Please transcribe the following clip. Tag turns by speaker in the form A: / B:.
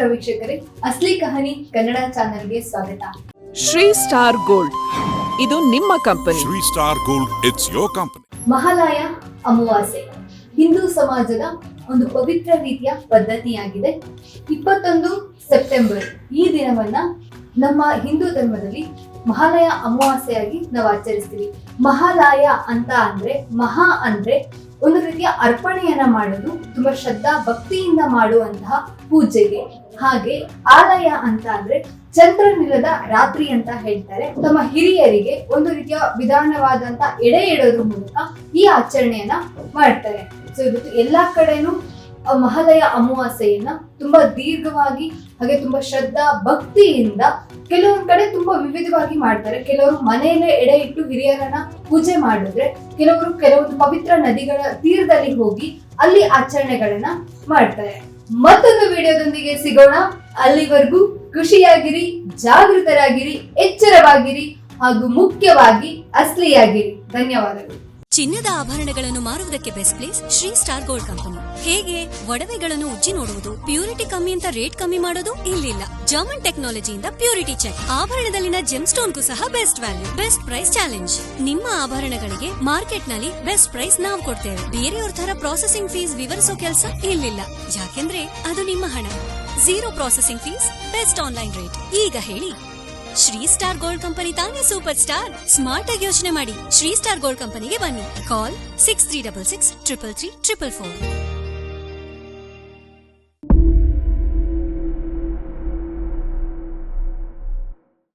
A: ನಮಸ್ಕಾರ ವೀಕ್ಷಕರೇ ಅಸ್ಲಿ ಕಹಾನಿ ಕನ್ನಡ ಚಾನೆಲ್ಗೆ ಸ್ವಾಗತ.
B: ಶ್ರೀ ಸ್ಟಾರ್ ಗೋಲ್ಡ್ ಇದು ನಿಮ್ಮ company.
C: Shri Star Gold it's your company
A: Mahalaya Amavasya. Hindu ಸಮಾಜದ ಒಂದು ಪವಿತ್ರ ರೀತಿಯ ಪದ್ಧತಿಯಾಗಿದೆ. ಇಪ್ಪತ್ತೊಂದು ಸೆಪ್ಟೆಂಬರ್ ಈ ದಿನವನ್ನ ನಮ್ಮ ಹಿಂದೂ ಧರ್ಮದಲ್ಲಿ ಮಹಾಲಯ ಅಮಾವಾಸ್ಯೆಯಾಗಿ ನಾವು ಆಚರಿಸ್ತೀವಿ. ಮಹಾಲಯ ಅಂತ ಅಂದ್ರೆ ಮಹಾ ಅಂದ್ರೆ ಒಂದು ರೀತಿಯ ಅರ್ಪಣೆಯನ್ನ ಮಾಡೋದು, ತುಂಬಾ ಶ್ರದ್ಧಾ ಭಕ್ತಿಯಿಂದ ಮಾಡುವಂತಹ ಪೂಜೆಗೆ. ಹಾಗೆ ಆಲಯ ಅಂತ ಅಂದ್ರೆ ಚಂದ್ರನಿಲ್ಲದ ರಾತ್ರಿ ಅಂತ ಹೇಳ್ತಾರೆ. ತಮ್ಮ ಹಿರಿಯರಿಗೆ ಒಂದು ರೀತಿಯ ವಿಧಾನವಾದಂತ ಎಡೆ ಇಡೋದ್ರ ಮೂಲಕ ಈ ಆಚರಣೆಯನ್ನ ಮಾಡ್ತಾರೆ. ಸೊ ಇವತ್ತು ಎಲ್ಲಾ ಕಡೆನೂ ಮಹಾಲಯ ಅಮಾವಾಸ್ಯೆಯನ್ನ ತುಂಬಾ ದೀರ್ಘವಾಗಿ ಹಾಗೆ ತುಂಬಾ ಶ್ರದ್ಧಾ ಭಕ್ತಿಯಿಂದ ಕೆಲವೊಂದ್ ಕಡೆ ತುಂಬಾ ವಿವಿಧವಾಗಿ ಮಾಡ್ತಾರೆ. ಕೆಲವರು ಮನೆಯಲ್ಲೇ ಎಡೆ ಇಟ್ಟು ಹಿರಿಯರನ್ನ ಪೂಜೆ ಮಾಡಿದ್ರೆ ಕೆಲವರು ಕೆಲವೊಂದು ಪವಿತ್ರ ನದಿಗಳ ತೀರದಲ್ಲಿ ಹೋಗಿ ಅಲ್ಲಿ ಆಚರಣೆಗಳನ್ನ ಮಾಡ್ತಾರೆ. ಮತ್ತೊಂದು ವಿಡಿಯೋದೊಂದಿಗೆ ಸಿಗೋಣ. ಅಲ್ಲಿವರೆಗೂ ಖುಷಿಯಾಗಿರಿ ಜಾಗೃತರಾಗಿರಿ, ಎಚ್ಚರವಾಗಿರಿ ಹಾಗೂ ಮುಖ್ಯವಾಗಿ ಅಸ್ಲಿಯಾಗಿರಿ. ಧನ್ಯವಾದಗಳು.
D: ಚಿನ್ನದ ಆಭರಣಗಳನ್ನು ಮಾರುವುದಕ್ಕೆ best place Shri Star Gold company. ಹೇಗೆ? ಒಡವೆಗಳನ್ನು ಉಜ್ಜಿ ನೋಡುವುದು. ಪ್ಯೂರಿಟಿ ಕಮ್ಮಿ ಅಂತ ರೇಟ್ ಕಮ್ಮಿ ಮಾಡೋದು ಇಲ್ಲಿಲ್ಲ. ಜರ್ಮನ್ ಟೆಕ್ನಾಲಜಿಯಿಂದ ಪ್ಯೂರಿಟಿ ಚೆಕ್ ಆಭರಣದಲ್ಲಿನ ಜೆಮ್ ಸ್ಟೋನ್ಗೂ ಸಹ best value best price challenge ನಿಮ್ಮ ಆಭರಣಗಳಿಗೆ ಮಾರ್ಕೆಟ್ನಲ್ಲಿ ಬೆಸ್ಟ್ ಪ್ರೈಸ್ ನಾವು ಕೊಡ್ತೇವೆ. ಬೇರೆಯವ್ರ ತರ ಪ್ರಾಸೆಸಿಂಗ್ ಫೀಸ್ ವಿವರಿಸೋ ಕೆಲಸ ಇಲ್ಲಿಲ್ಲ. ಯಾಕೆಂದ್ರೆ ಅದು ನಿಮ್ಮ ಹಣ. Zero processing fees best online rate ಈಗ ಹೇಳಿ. ಶ್ರೀ ಸ್ಟಾರ್ ಗೋಲ್ಡ್ ಕಂಪನಿ ತಾನೇ ಸೂಪರ್ ಸ್ಟಾರ್? ಸ್ಮಾರ್ಟ್ ಆಗಿ ಯೋಚನೆ ಮಾಡಿ. ಶ್ರೀ ಸ್ಟಾರ್ ಗೋಲ್ಡ್ ಕಂಪನಿಗೆ ಬನ್ನಿ. Call six three double six triple three triple four.